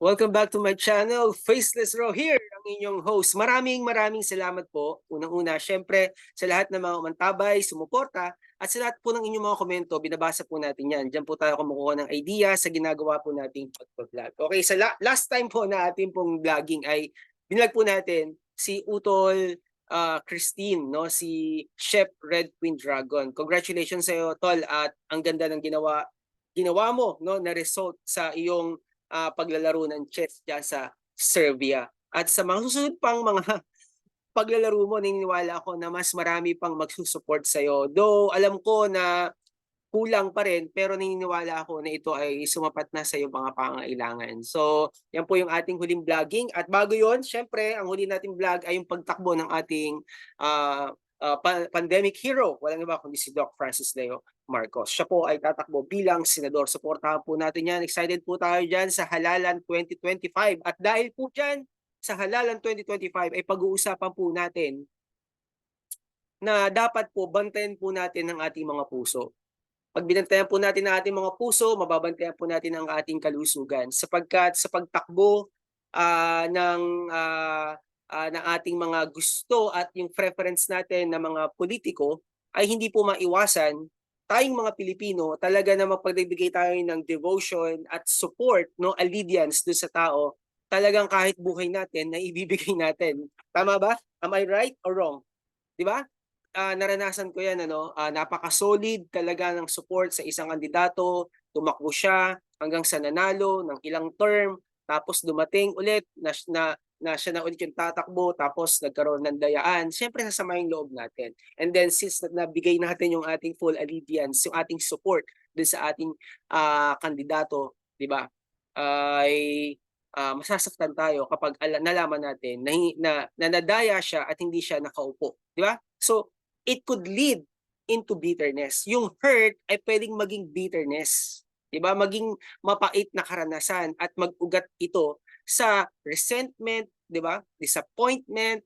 Welcome back to my channel, Faceless Row here, ang inyong host. Maraming maraming salamat po. Unang-una, syempre, sa lahat ng mga umantabay, sumuporta, at sa lahat po ng inyong mga komento, binabasa po natin yan. Diyan po tayo kumukuha ng idea sa ginagawa po nating pag-vlog. Okay, sa la- last time po na ating pong vlogging ay binlag po natin si Utol ah, Christine, no? si Chef Red Queen Dragon. Congratulations sa iyo, Tol, at ang ganda ng ginawa ginawa mo no na result sa iyong ah, paglalaro ng chess dyan sa Serbia. At sa mga susunod pang mga paglalaro mo, naniniwala ako na mas marami pang magsusupport sa'yo. Though alam ko na kulang pa rin, pero naniniwala ako na ito ay sumapat na sa iyong mga pangailangan. So, yan po yung ating huling vlogging. At bago yon, syempre, ang huli nating vlog ay yung pagtakbo ng ating ah, pa- pandemic hero. Walang iba kundi si Doc Francis Leo Marcos. Siya po ay tatakbo bilang senador. Suportahan po natin yan. Excited po tayo dyan sa Halalan 2025. At dahil po dyan sa Halalan 2025 ay pag-uusapan po natin na dapat po bantayan po natin ang ating mga puso. Pag binantayan po natin ang ating mga puso, mababantayan po natin ang ating kalusugan. Sapagkat sa pagtakbo ah, ng, ah, ah, ng ating mga gusto at yung preference natin na mga politiko ay hindi po maiwasan tayong mga Pilipino talaga na mapagbigay tayo ng devotion at support, no, allegiance do sa tao, talagang kahit buhay natin na ibibigay natin. Tama ba? Am I right or wrong? 'Di ba? Ah, naranasan ko 'yan ano, ah, napaka-solid talaga ng support sa isang kandidato, tumakbo siya hanggang sa nanalo ng ilang term, tapos dumating ulit na, na na siya na ulit yung tatakbo tapos nagkaroon ng dayaan, siyempre sasama yung loob natin. And then since na- nabigay natin yung ating full allegiance, yung ating support dun sa ating ah, kandidato, di ba? Ay ah, masasaktan tayo kapag ala- nalaman natin na, na, na nadaya siya at hindi siya nakaupo. Di ba? So, it could lead into bitterness. Yung hurt ay pwedeng maging bitterness. Di ba? Maging mapait na karanasan at mag-ugat ito sa resentment, 'di ba? Disappointment,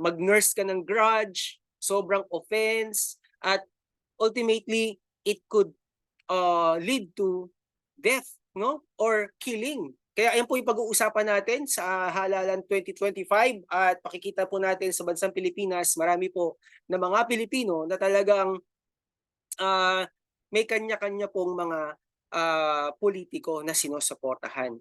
mag-nurse ka ng grudge, sobrang offense at ultimately it could uh, lead to death, no? Or killing. Kaya ayan po yung pag-uusapan natin sa Halalan 2025 at pakikita po natin sa bansang Pilipinas, marami po na mga Pilipino na talagang ah, may kanya-kanya pong mga ah, politiko na sinusuportahan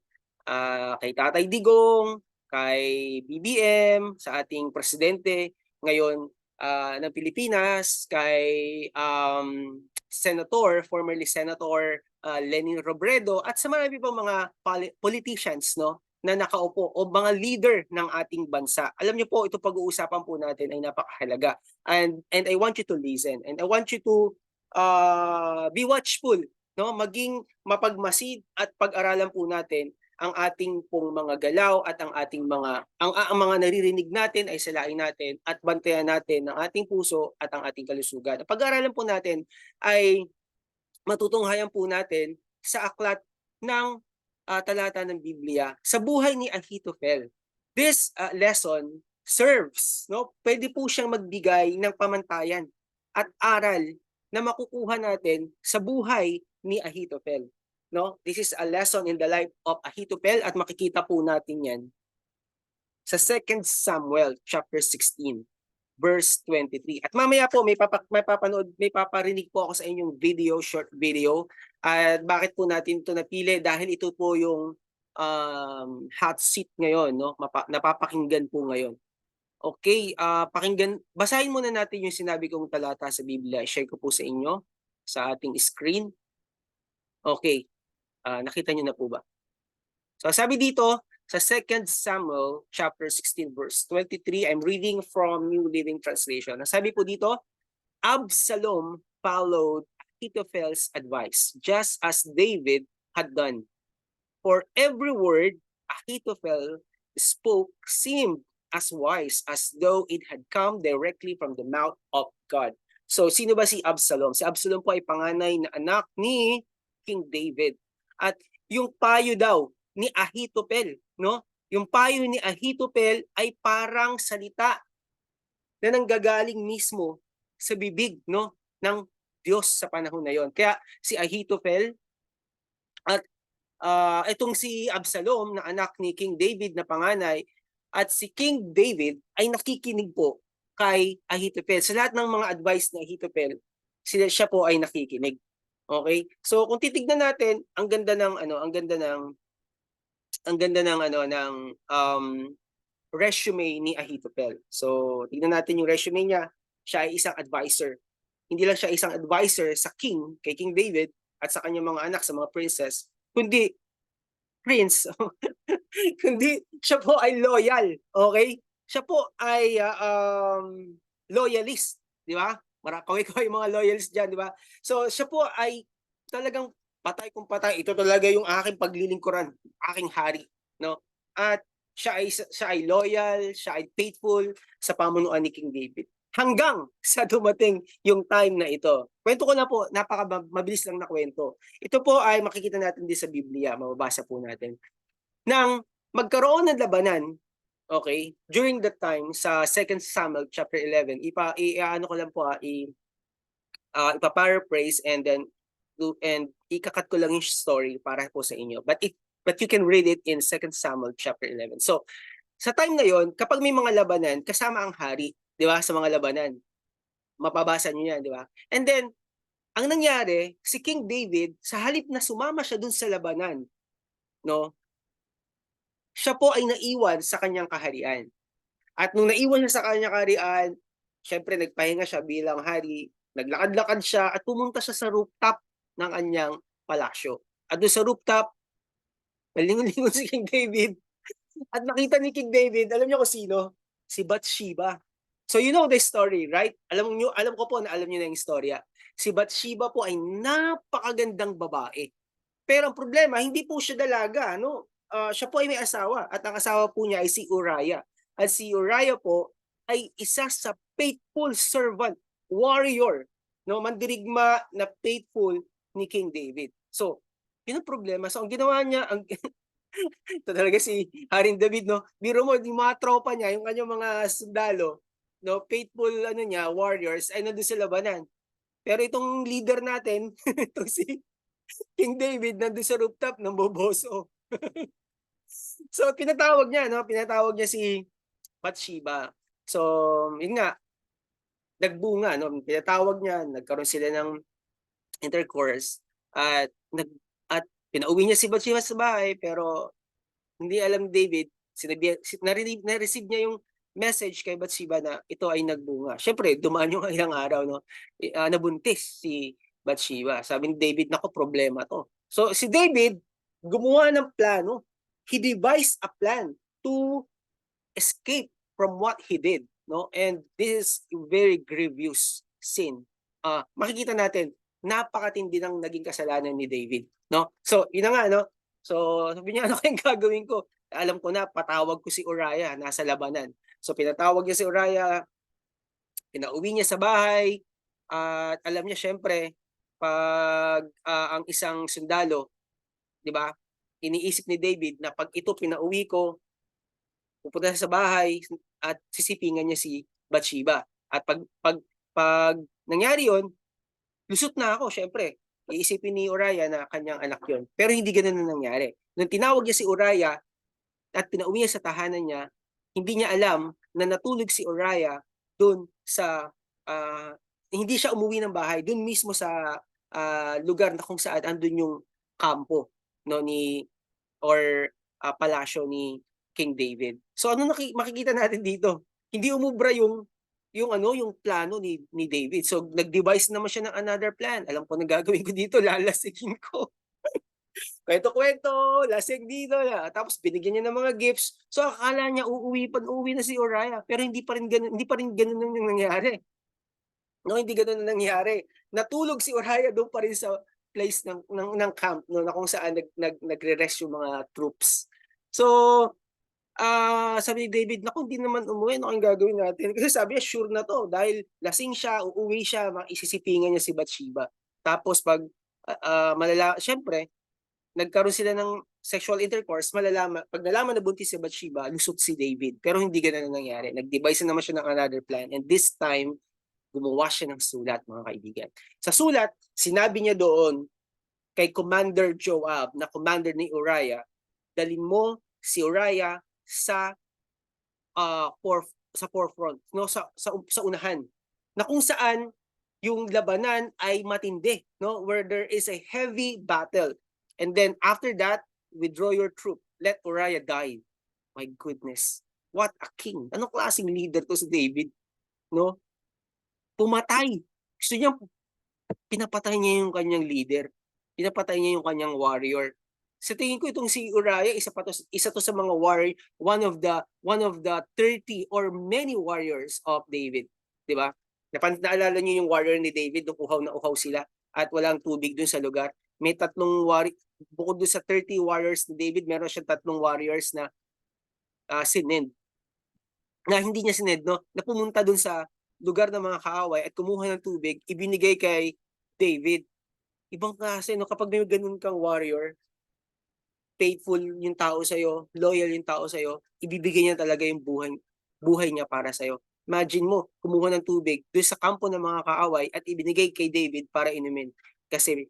ah, kay Tatay Digong, kay BBM, sa ating presidente ngayon ah, ng Pilipinas, kay um, Senator, formerly Senator ah, Lenin Robredo, at sa marami pang mga poli- politicians no, na nakaupo o mga leader ng ating bansa. Alam niyo po, ito pag-uusapan po natin ay napakahalaga. And, and I want you to listen. And I want you to ah, be watchful no maging mapagmasid at pag-aralan po natin ang ating pong mga galaw at ang ating mga ang, ang mga naririnig natin ay salain natin at bantayan natin ang ating puso at ang ating kalusugan. Ang Pag-aaralan po natin ay matutunghayan po natin sa aklat ng ah, talata ng Biblia sa buhay ni Ahithophel. This ah, lesson serves, no? Pwede po siyang magbigay ng pamantayan at aral na makukuha natin sa buhay ni Ahithophel. No? This is a lesson in the life of Ahithophel at makikita po natin yan sa 2 Samuel chapter 16 verse 23. At mamaya po may papa, may papanood, may paparinig po ako sa inyong video, short video. At bakit po natin ito napili? Dahil ito po yung um, hot seat ngayon, no? Mapa, napapakinggan po ngayon. Okay, ah pakinggan, basahin muna natin yung sinabi kong talata sa Biblia. Share ko po sa inyo sa ating screen. Okay, ah nakita niyo na po ba? So sabi dito sa 2 Samuel chapter 16 verse 23, I'm reading from New Living Translation. Sabi po dito, Absalom followed Ahithophel's advice, just as David had done. For every word Ahithophel spoke seemed as wise as though it had come directly from the mouth of God. So sino ba si Absalom? Si Absalom po ay panganay na anak ni King David. At yung payo daw ni Ahithophel, no? Yung payo ni Ahithophel ay parang salita na nanggagaling mismo sa bibig, no, ng Diyos sa panahon na yon. Kaya si Ahithophel at ah, itong si Absalom na anak ni King David na panganay at si King David ay nakikinig po kay Ahithophel. Sa lahat ng mga advice ni Ahithophel, sila siya po ay nakikinig. Okay? So kung titignan natin, ang ganda ng ano, ang ganda ng ang ganda ng ano ng um resume ni Ahithophel. So tignan natin yung resume niya. Siya ay isang advisor. Hindi lang siya isang advisor sa king, kay King David at sa kanyang mga anak, sa mga princess, kundi prince. kundi siya po ay loyal, okay? Siya po ay uh, um, loyalist, di ba? Mara kaway-kaway mga loyalists diyan, di ba? So siya po ay talagang patay kung patay. Ito talaga yung aking paglilingkuran, aking hari, no? At siya ay siya ay loyal, siya ay faithful sa pamunuan ni King David. Hanggang sa dumating yung time na ito. Kwento ko na po, napaka mabilis lang na kwento. Ito po ay makikita natin din sa Biblia, mababasa po natin. Nang magkaroon ng labanan, okay, during that time sa 2 Samuel chapter 11, ipa i, ano ko lang po ah, i uh, ipa-paraphrase and then do and ikakat ko lang yung story para po sa inyo. But it but you can read it in 2 Samuel chapter 11. So, sa time na yon, kapag may mga labanan, kasama ang hari, 'di ba, sa mga labanan. Mapabasa niyo 'yan, 'di ba? And then ang nangyari, si King David, sa halip na sumama siya dun sa labanan, no? Siya po ay naiwan sa kanyang kaharian. At nung naiwan siya sa kanyang kaharian, syempre nagpahinga siya bilang hari, naglakad-lakad siya at pumunta siya sa rooftop ng kanyang palasyo. At doon sa rooftop, nalingon-lingon si King David. At nakita ni King David, alam niyo kung sino? Si Bathsheba. So you know the story, right? Alam niyo, alam ko po na alam niyo na yung istorya. Si Bathsheba po ay napakagandang babae. Pero ang problema, hindi po siya dalaga, no? Uh, siya po ay may asawa at ang asawa po niya ay si Uriah. At si Uriah po ay isa sa faithful servant, warrior, no? Mandirigma na faithful ni King David. So, yun ang problema. So, ang ginawa niya, ang ito talaga si Haring David, no? Biro mo, yung mga tropa niya, yung kanyang mga sundalo, no, faithful ano niya, warriors ay nandoon sa labanan. Pero itong leader natin, itong si King David nandoon sa rooftop ng boboso. so pinatawag niya, no, pinatawag niya si Bathsheba. So, yun nga, nagbunga, no, pinatawag niya, nagkaroon sila ng intercourse at nag at pinauwi niya si Bathsheba sa bahay pero hindi alam David, sinabi, na-receive niya yung message kay Bathsheba na ito ay nagbunga. Siyempre, dumaan yung ilang araw, no? Uh, nabuntis si Bathsheba. Sabi ni David, nako, problema to. So, si David, gumawa ng plano. He devised a plan to escape from what he did. No? And this is very grievous sin. Uh, makikita natin, napakatindi ng naging kasalanan ni David. No? So, yun na nga, no? So, sabi niya, ano kayong gagawin ko? Alam ko na, patawag ko si Uriah, nasa labanan. So pinatawag niya si Uriah, pinauwi niya sa bahay, at alam niya syempre, pag uh, ang isang sundalo, 'di ba? Iniisip ni David na pag ito pinauwi ko, pupunta sa bahay at sisipingan niya si Bathsheba. At pag pag pag nangyari 'yon, lusot na ako syempre. Iisipin ni Uriah na kanyang anak 'yon. Pero hindi ganoon na nangyari. Nung tinawag niya si Uriah at pinauwi niya sa tahanan niya, hindi niya alam na natulog si Uriah doon sa uh, hindi siya umuwi ng bahay doon mismo sa uh, lugar na kung saan andun yung kampo no ni or uh, palasyo ni King David. So ano naki, makikita natin dito? Hindi umubra yung yung ano yung plano ni ni David. So nag-devise naman siya ng another plan. Alam ko na gagawin ko dito, lalasigin ko. Kwento-kwento, lasing dito na. Tapos binigyan niya ng mga gifts. So akala niya uuwi pa, uuwi na si Uriah. Pero hindi pa rin ganun, hindi pa rin ganun yung nangyari. No, hindi ganun ang nangyari. Natulog si Uriah doon pa rin sa place ng ng, ng camp no na kung saan nag, nag nagre-rest yung mga troops. So, ah uh, sabi ni David, naku, hindi naman umuwi, ano ang gagawin natin? Kasi sabi niya, sure na to, dahil lasing siya, uuwi siya, isisipingan niya si Bathsheba. Tapos pag uh, malala, syempre, nagkaroon sila ng sexual intercourse, malalaman, pag nalaman na buntis si Bathsheba, lusot si David. Pero hindi ganun ang nangyari. Nag-devise naman siya ng another plan. And this time, gumawa siya ng sulat, mga kaibigan. Sa sulat, sinabi niya doon kay Commander Joab na commander ni Uriah, dalin mo si Uriah sa uh, for, sa forefront, no sa, sa sa unahan. Na kung saan yung labanan ay matindi, no? Where there is a heavy battle. And then after that, withdraw your troop. Let Uriah die. My goodness. What a king. Anong klaseng leader to si David? No? Pumatay. Gusto niya, pinapatay niya yung kanyang leader. Pinapatay niya yung kanyang warrior. Sa tingin ko itong si Uriah, isa pa to, isa to sa mga warrior, one of the one of the 30 or many warriors of David, 'di ba? Napan naalala niyo yung warrior ni David nung uhaw na uhaw sila at walang tubig dun sa lugar. May tatlong warrior bukod dun sa 30 warriors ni David, meron siya tatlong warriors na uh, sinend. Na hindi niya sinend, no? Na pumunta dun sa lugar ng mga kaaway at kumuha ng tubig, ibinigay kay David. Ibang klase, no? Kapag may ganun kang warrior, faithful yung tao sa iyo, loyal yung tao sa iyo, ibibigay niya talaga yung buhay buhay niya para sa iyo. Imagine mo, kumuha ng tubig doon sa kampo ng mga kaaway at ibinigay kay David para inumin kasi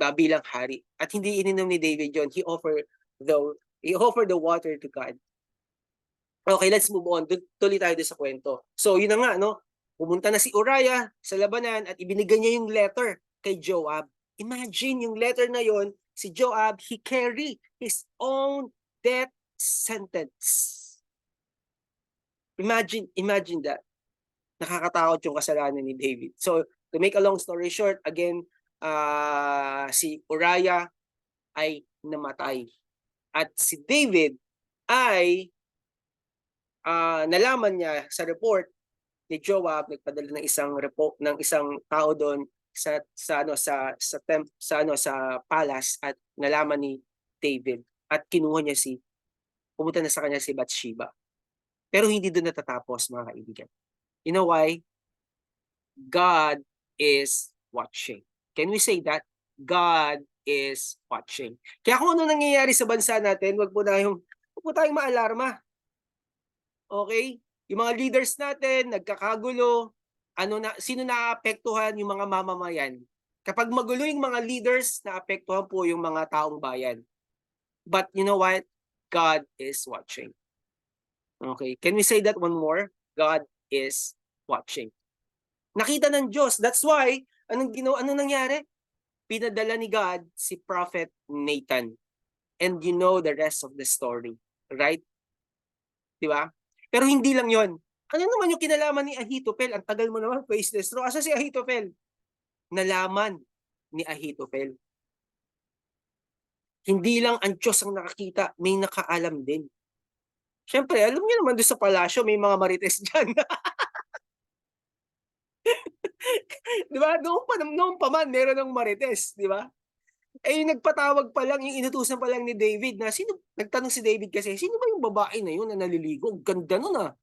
uh, bilang hari. At hindi ininom ni David yon, he offered the he offered the water to God. Okay, let's move on. Tuloy tayo sa kwento. So, yun na nga, no? Pumunta na si Uriah sa labanan at ibinigay niya yung letter kay Joab. Imagine yung letter na yon si Joab, he carry his own death sentence. Imagine, imagine that. Nakakatakot yung kasalanan ni David. So, to make a long story short, again, uh, si Uriah ay namatay. At si David ay uh, nalaman niya sa report ni Joab, nagpadala ng isang report ng isang tao doon sa sa ano sa sa temp, sa ano sa palace at nalaman ni David at kinuha niya si pumunta na sa kanya si Bathsheba. Pero hindi doon natatapos mga kaibigan. You know why? God is watching. Can we say that? God is watching. Kaya kung ano nangyayari sa bansa natin, wag po tayong wag po tayong maalarma. Okay? Yung mga leaders natin nagkakagulo, ano na sino naapektuhan yung mga mamamayan. Kapag magulo yung mga leaders, naapektuhan po yung mga taong bayan. But you know what? God is watching. Okay, can we say that one more? God is watching. Nakita ng Diyos. That's why, anong ginawa, anong nangyari? Pinadala ni God si Prophet Nathan. And you know the rest of the story. Right? Di ba? Pero hindi lang yon ano naman yung kinalaman ni Ahitopel? Ang tagal mo naman, face this Asa si Ahitopel? Nalaman ni Ahitopel. Hindi lang ang Diyos ang nakakita, may nakaalam din. Siyempre, alam niyo naman doon sa palasyo, may mga marites dyan. di ba? Noong pa, noong pa man, meron ng marites, di ba? Eh, yung nagpatawag pa lang, yung inutusan pa lang ni David na, sino, nagtanong si David kasi, sino ba yung babae na yun na naliligo? Ganda nun ah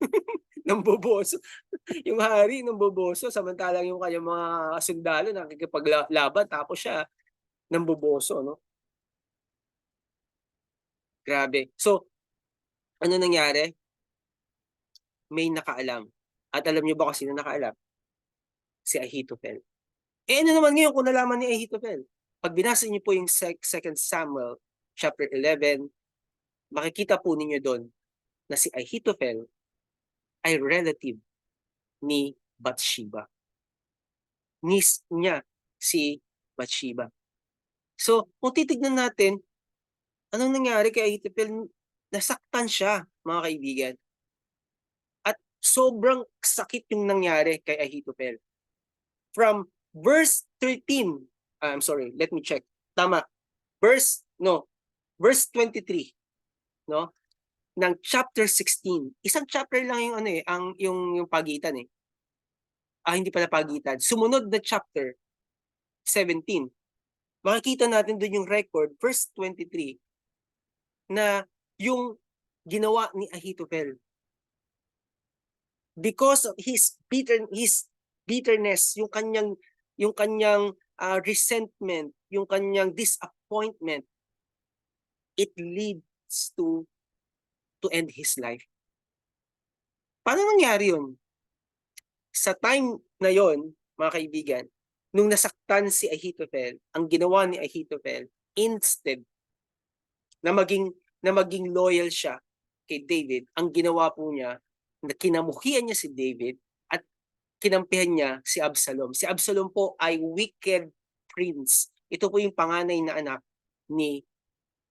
ng boboso. yung hari ng boboso, samantalang yung kanyang mga sundalo nakikipaglaban, tapos siya ng boboso, no? Grabe. So, ano nangyari? May nakaalam. At alam niyo ba kung sino nakaalam? Si Ahithophel. Eh ano naman ngayon kung nalaman ni Ahithophel? Pag binasa niyo po yung 2 Samuel chapter 11, makikita po ninyo doon na si Ahithophel ay relative ni Bathsheba. Nis niya si Bathsheba. So, kung titignan natin, anong nangyari kay Ahithophel? Nasaktan siya, mga kaibigan. At sobrang sakit yung nangyari kay Ahithophel. From verse 13, uh, I'm sorry, let me check. Tama. Verse, no, verse 23, no? ng chapter 16. Isang chapter lang yung ano eh, ang yung yung pagitan eh. Ah, hindi pala pagitan. Sumunod na chapter 17. Makikita natin doon yung record, verse 23, na yung ginawa ni Ahithophel. Because of his bitter his bitterness, yung kanyang yung kanyang uh, resentment, yung kanyang disappointment, it leads to to end his life. Paano nangyari yun? Sa time na yon, mga kaibigan, nung nasaktan si Ahithophel, ang ginawa ni Ahithophel, instead na maging na maging loyal siya kay David, ang ginawa po niya, na kinamuhian niya si David kinampihan niya si Absalom. Si Absalom po ay wicked prince. Ito po yung panganay na anak ni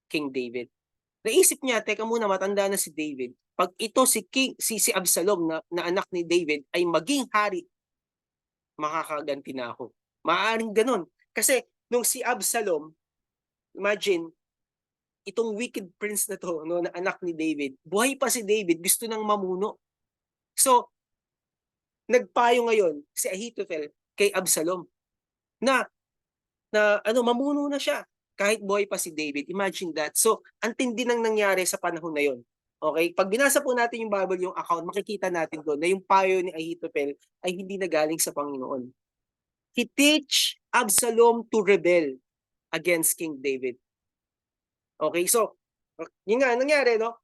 King David. Naisip niya, teka muna, matanda na si David. Pag ito si King, si, si Absalom na, na anak ni David ay maging hari, makakaganti na ako. Maaaring ganun. Kasi nung si Absalom, imagine, itong wicked prince na to, no, na anak ni David, buhay pa si David, gusto nang mamuno. So, nagpayo ngayon si Ahithophel kay Absalom na na ano mamuno na siya kahit buhay pa si David. Imagine that. So, ang nang nangyari sa panahon na yon. Okay? Pag binasa po natin yung Bible, yung account, makikita natin doon na yung payo ni Ahithophel ay hindi na galing sa Panginoon. He teach Absalom to rebel against King David. Okay, so, yun nga, nangyari, no?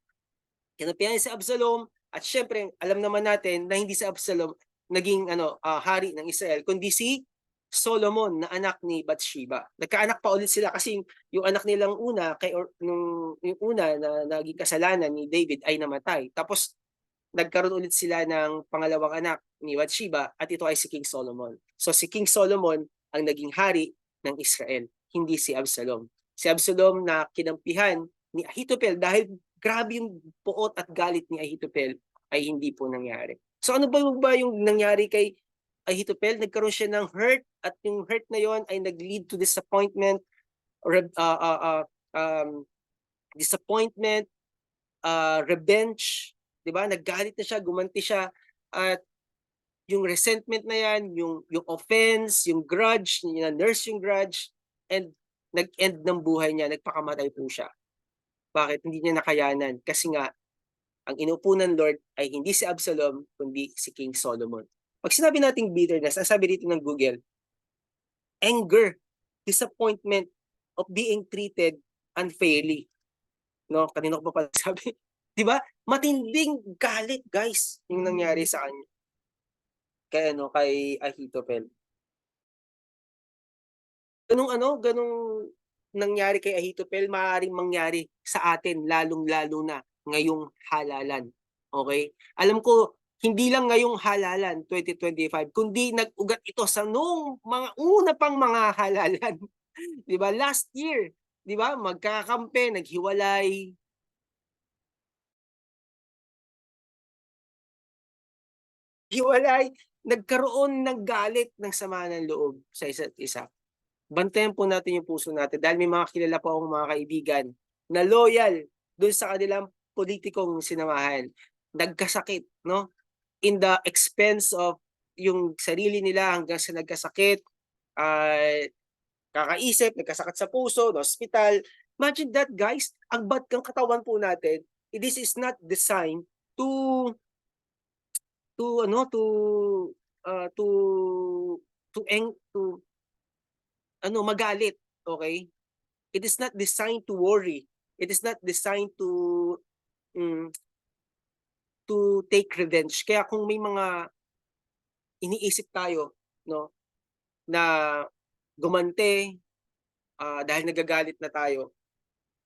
Kinapihan si Absalom, at syempre, alam naman natin na hindi si Absalom naging ano, ah, hari ng Israel, kundi si Solomon na anak ni Bathsheba. Nagkaanak pa ulit sila kasi yung, anak nilang una kay or, nung yung una na naging kasalanan ni David ay namatay. Tapos nagkaroon ulit sila ng pangalawang anak ni Bathsheba at ito ay si King Solomon. So si King Solomon ang naging hari ng Israel, hindi si Absalom. Si Absalom na kinampihan ni Ahithophel dahil grabe yung puot at galit ni Ahithophel ay hindi po nangyari. So ano ba yung, ba yung nangyari kay Ahithophel? Nagkaroon siya ng hurt at yung hurt na yon ay nag-lead to disappointment, re, uh, uh, uh, um, disappointment, uh, revenge, 'di ba? Naggalit na siya, gumanti siya at yung resentment na yan, yung yung offense, yung grudge, yung nurse yung grudge and nag-end ng buhay niya, nagpakamatay po siya. Bakit? Hindi niya nakayanan kasi nga ang inupo ng Lord ay hindi si Absalom kundi si King Solomon. Pag sinabi nating bitterness, ang sabi dito ng Google, anger, disappointment of being treated unfairly. No, kanino ko pa pala sabi? 'Di ba? Matinding galit, guys, yung nangyari sa kanya. Kay ano, kay Ahithophel. Ganung ano, ganung nangyari kay Ahithophel, maaaring mangyari sa atin lalong-lalo na ngayong halalan. Okay? Alam ko hindi lang ngayong halalan 2025 kundi nag-ugat ito sa noong mga una pang mga halalan. 'Di ba? Last year, 'di ba? Magkakampe, naghiwalay. Hiwalay, nagkaroon ng galit ng sama ng loob sa isa't isa. Bantayan po natin yung puso natin dahil may mga kilala po akong mga kaibigan na loyal doon sa kanilang politikong sinamahan. Nagkasakit, no? In the expense of yung sarili nila hanggang sa nagkasakit, uh, kakaisip, nagkasakit sa puso, no, hospital. Imagine that, guys. Ang bad kang katawan po natin, this is not designed to to ano to uh, to to eng to ano magalit okay it is not designed to worry it is not designed to um, to take revenge kaya kung may mga iniisip tayo no na gumante uh, dahil nagagalit na tayo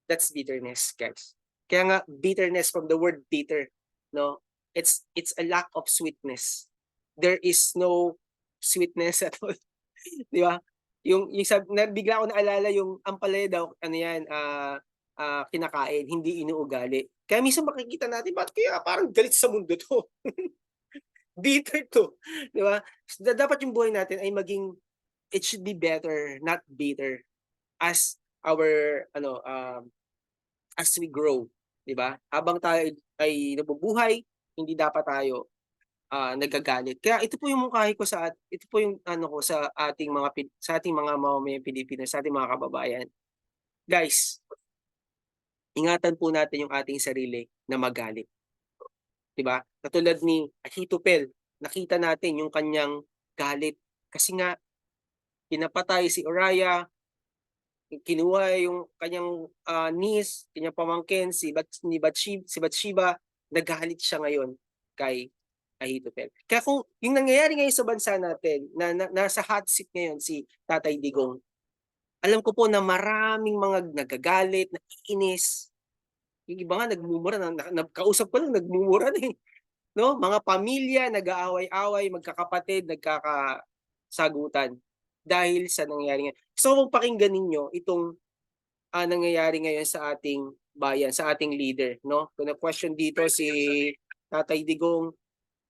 that's bitterness guys kaya nga bitterness from the word bitter no it's it's a lack of sweetness. There is no sweetness at all. Di ba? Yung, yung sab, na, bigla ko naalala yung ampalaya daw, ano yan, uh, uh, kinakain, hindi inuugali. Kaya minsan makikita natin, bakit kaya parang galit sa mundo to? bitter to. Di ba? Dapat yung buhay natin ay maging, it should be better, not bitter. As our, ano, um, as we grow. Di ba? Habang tayo ay nabubuhay, hindi dapat tayo uh, nagagalit. Kaya ito po yung mungkahi ko sa ito po yung ano ko sa ating mga sa ating mga mamamayang Pilipinas, sa ating mga kababayan. Guys, ingatan po natin yung ating sarili na magalit. 'Di ba? Katulad ni Ahithophel, nakita natin yung kanyang galit kasi nga pinapatay si Uriah, kinuha yung kanyang uh, niece, kanyang pamangkin si Bat ni Batsheba, si Batsheba nagalit siya ngayon kay Ahitopel. Kaya kung yung nangyayari ngayon sa bansa natin na, na nasa hot seat ngayon si Tatay Digong, alam ko po na maraming mga nagagalit, naiinis. Yung iba nga nagmumura na, na, na- kausap ko lang nagmumura na eh. No? Mga pamilya nag-aaway-away, magkakapatid, nagkakasagutan dahil sa nangyayari ngayon. Gusto ko pong pakinggan ninyo itong ah, nangyayari ngayon sa ating bayan, sa ating leader, no? Kung question dito si Tatay Digong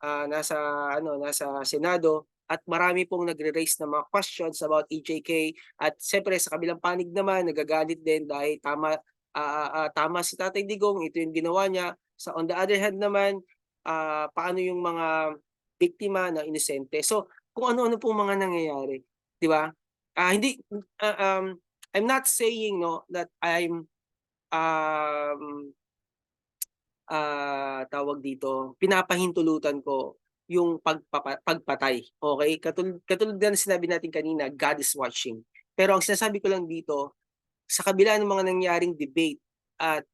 ah, nasa ano, nasa Senado at marami pong nagre-raise ng mga questions about EJK at siyempre sa kabilang panig naman nagagalit din dahil tama ah, ah, tama si Tatay Digong, ito yung ginawa niya. Sa on the other hand naman, ah, paano yung mga biktima na inosente. So, kung ano-ano pong mga nangyayari, 'di ba? Ah, hindi ah, um I'm not saying no that I'm um ah tawag dito, pinapahintulutan ko yung pagpapa, pagpatay. Okay? Katulad katulad ng sinabi natin kanina, God is watching. Pero ang sinasabi ko lang dito, sa kabila ng mga nangyaring debate at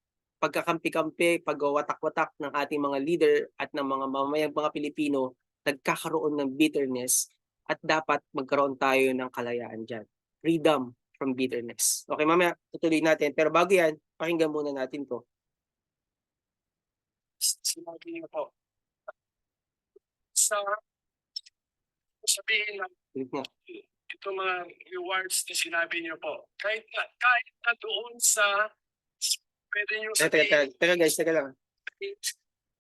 pagkakampi-kampi, pagwawatak-watak ng ating mga leader at ng mga mamamayang mga Pilipino, nagkakaroon ng bitterness at dapat magkaroon tayo ng kalayaan dyan. Freedom from bitterness. Okay, mamaya tutuloy natin. Pero bago yan, pakinggan muna natin to. sinabi niyo po. Sa sabihin na Ulit nga. ito mga rewards na sinabi niyo po, kahit na, kahit na doon sa pwede niyo Teka, teka, teka, sabihin, teka guys, teka lang.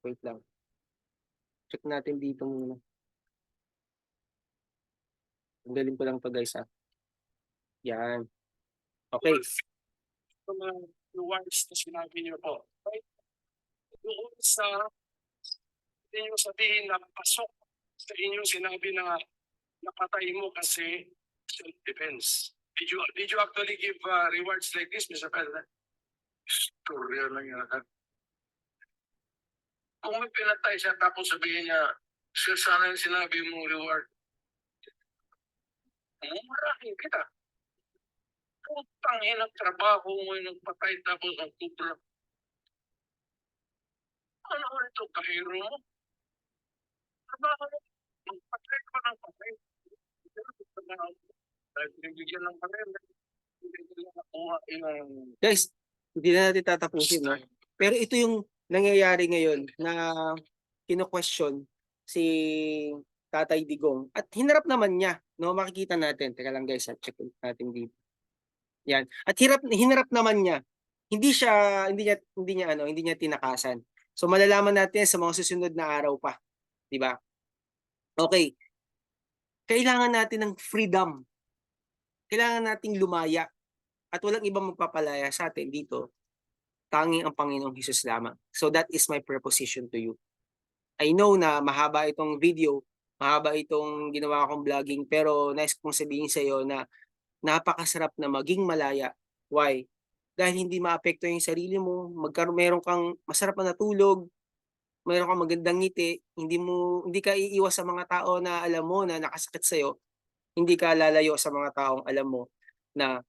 Wait lang. Check natin dito muna. Tanggalin ko lang to guys ha. Yan. Okay. ito mga rewards na sinabi niyo po, kahit doon sa pwede niyo sabihin na pasok sa inyong sinabi na napatay mo kasi self-defense. Did you, did you actually give uh, rewards like this, Mr. President? Storya lang yan. Kung may pinatay siya tapos sabihin niya, sir, sana yung sinabi mo reward. Mumurahin kita. Kung tangin ang trabaho mo yung nagpatay tapos ang kubra. Ano ito, kahiro mo? Trabaho mo, magpatay ka ng patay. Binibigyan ng patay, nila nakuha yung Guys, hindi na natin tatapusin no. Pero ito yung nangyayari ngayon na kino-question si Tatay Digong at hinarap naman niya, no? Makikita natin. Teka lang guys, ha, check natin dito. Yan. At hirap hinarap naman niya. Hindi siya hindi niya hindi niya ano, hindi niya tinakasan. So malalaman natin sa mga susunod na araw pa, 'di ba? Okay. Kailangan natin ng freedom. Kailangan nating lumaya at walang ibang magpapalaya sa atin dito tanging ang Panginoong Hesus lamang. So that is my proposition to you. I know na mahaba itong video, mahaba itong ginawa kong vlogging, pero nice kong sabihin sa iyo na napakasarap na maging malaya. Why? Dahil hindi maapekto yung sarili mo, magkaroon meron kang masarap na natulog, meron kang magandang ngiti, hindi mo hindi ka iiwas sa mga tao na alam mo na nakasakit sa iyo, hindi ka lalayo sa mga taong alam mo na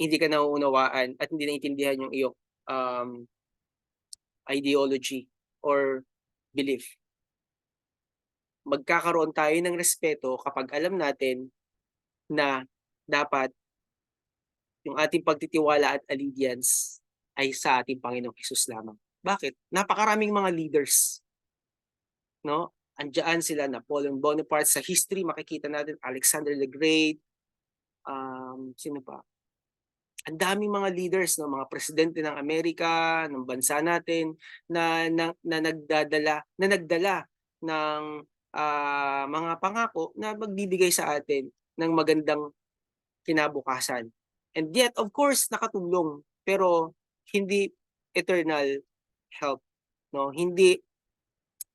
hindi ka nauunawaan at hindi naiintindihan yung iyong um, ideology or belief. Magkakaroon tayo ng respeto kapag alam natin na dapat yung ating pagtitiwala at allegiance ay sa ating Panginoong Hesus lamang. Bakit? Napakaraming mga leaders. No? Andiyan sila Napoleon Bonaparte sa history makikita natin Alexander the Great. Um, sino pa? Ang daming mga leaders, no, mga presidente ng Amerika, ng bansa natin na na, na nagdadala, na nagdala ng ah, mga pangako na magbibigay sa atin ng magandang kinabukasan. And yet, of course, nakatulong pero hindi eternal help, no? Hindi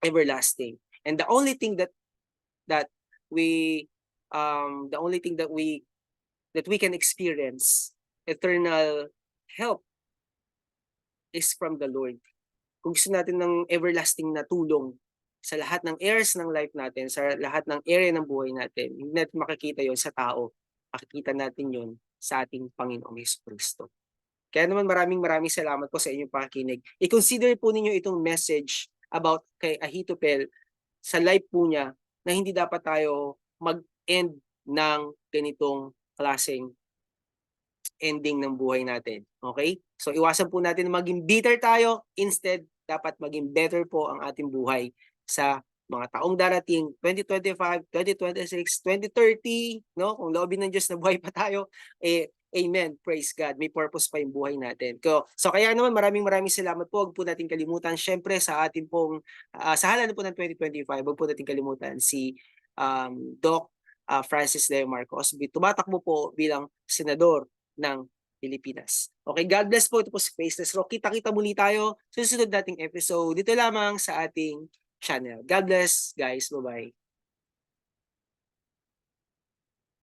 everlasting. And the only thing that that we um the only thing that we that we can experience eternal help is from the Lord. Kung gusto natin ng everlasting na tulong sa lahat ng areas ng life natin, sa lahat ng area ng buhay natin, hindi natin makikita yon sa tao. Makikita natin yon sa ating Panginoong Yesus Kristo. Kaya naman maraming maraming salamat po sa inyong pakikinig. I-consider po ninyo itong message about kay Ahitopel sa life po niya na hindi dapat tayo mag-end ng ganitong klaseng ending ng buhay natin. Okay? So iwasan po natin na maging bitter tayo. Instead, dapat maging better po ang ating buhay sa mga taong darating 2025, 2026, 2030, no? Kung loobin ng Diyos na buhay pa tayo, eh Amen. Praise God. May purpose pa yung buhay natin. So, so kaya naman maraming maraming salamat po. Huwag po natin kalimutan syempre sa ating pong ah, sa halalan po ng 2025, huwag po natin kalimutan si um, Doc ah, Francis Leo Marcos. Tumatakbo po bilang senador ng Pilipinas. Okay, God bless po. Ito po si Faceless Rock. Kita-kita muli tayo sa susunod nating episode. Dito lamang sa ating channel. God bless, guys. Bye-bye.